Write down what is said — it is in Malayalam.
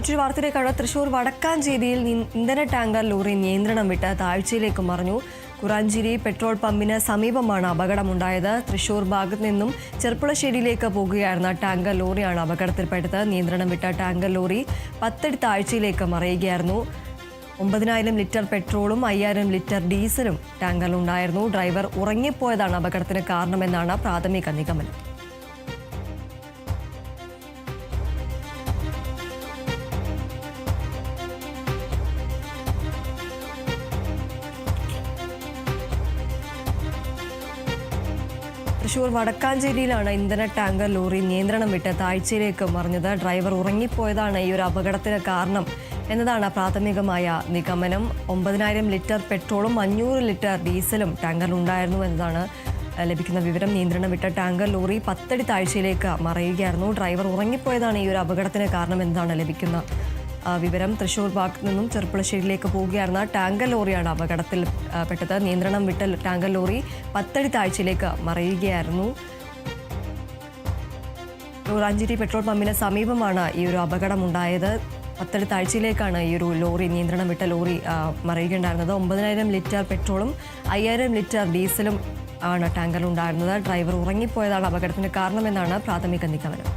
മറ്റൊരു വാർത്തയിലേക്കാണ്. തൃശൂർ വടക്കാഞ്ചേരിയിൽ ഇന്ധന ടാങ്കർ ലോറി നിയന്ത്രണം വിട്ട് താഴ്ചയിലേക്ക് മറിഞ്ഞു. കുറാഞ്ചേരി പെട്രോൾ പമ്പിന് സമീപമാണ് അപകടമുണ്ടായത്. തൃശൂർ ഭാഗത്ത് നിന്നും ചെർപ്പുളശ്ശേരിയിലേക്ക് പോകുകയായിരുന്ന ടാങ്കർ ലോറിയാണ് അപകടത്തിൽപ്പെട്ടത്. നിയന്ത്രണം വിട്ട ടാങ്കർ ലോറി പത്തടി താഴ്ചയിലേക്ക് മറിയുകയായിരുന്നു. ഒമ്പതിനായിരം ലിറ്റർ പെട്രോളും അയ്യായിരം ലിറ്റർ ഡീസലും ടാങ്കറിലുണ്ടായിരുന്നു ഡ്രൈവർ ഉറങ്ങിപ്പോയതാണ് അപകടത്തിന് കാരണമെന്നാണ് പ്രാഥമിക നിഗമനം. തൃശൂർ വടക്കാഞ്ചേരിയിലാണ് ഇന്ധന ടാങ്കർ ലോറി നിയന്ത്രണം വിട്ട് താഴ്ചയിലേക്ക് മറിഞ്ഞത്. ഡ്രൈവർ ഉറങ്ങിപ്പോയതാണ് ഈ ഒരു അപകടത്തിന് കാരണം എന്നതാണ് പ്രാഥമികമായ നിഗമനം. ഒമ്പതിനായിരം ലിറ്റർ പെട്രോളും അഞ്ഞൂറ് ലിറ്റർ ഡീസലും ടാങ്കറിലുണ്ടായിരുന്നു എന്നതാണ് ലഭിക്കുന്ന വിവരം. നിയന്ത്രണം വിട്ട ടാങ്കർ ലോറി പത്തടി താഴ്ചയിലേക്ക് മറയുകയായിരുന്നു. ഡ്രൈവർ ഉറങ്ങിപ്പോയതാണ് ഈ ഒരു അപകടത്തിന് കാരണം എന്നതാണ് ലഭിക്കുന്ന ആ, വിവരം തൃശൂർ ഭാഗത്ത് നിന്നും ചെറുപ്പുളശ്ശേരിയിലേക്ക് പോവുകയായിരുന്ന ടാങ്കർ ലോറിയാണ് അപകടത്തിൽ പെട്ടത്. നിയന്ത്രണം വിട്ട ടാങ്കർ ലോറി പത്തടി താഴ്ചയിലേക്ക് മറയുകയായിരുന്നു. റാഞ്ചേരി പെട്രോൾ പമ്പിന് സമീപമാണ് ഈ ഒരു അപകടമുണ്ടായത്. പത്തടി താഴ്ചയിലേക്കാണ് ഈ ഒരു ലോറി നിയന്ത്രണം വിട്ട ലോറി മറിയുകയുണ്ടായിരുന്നത്. ഒമ്പതിനായിരം ലിറ്റർ പെട്രോളും അയ്യായിരം ലിറ്റർ ഡീസലും ആണ് ടാങ്കറിലുണ്ടായിരുന്നത്. ഡ്രൈവർ ഉറങ്ങിപ്പോയതാണ് അപകടത്തിന് കാരണമെന്നാണ് പ്രാഥമിക നിഗമനം.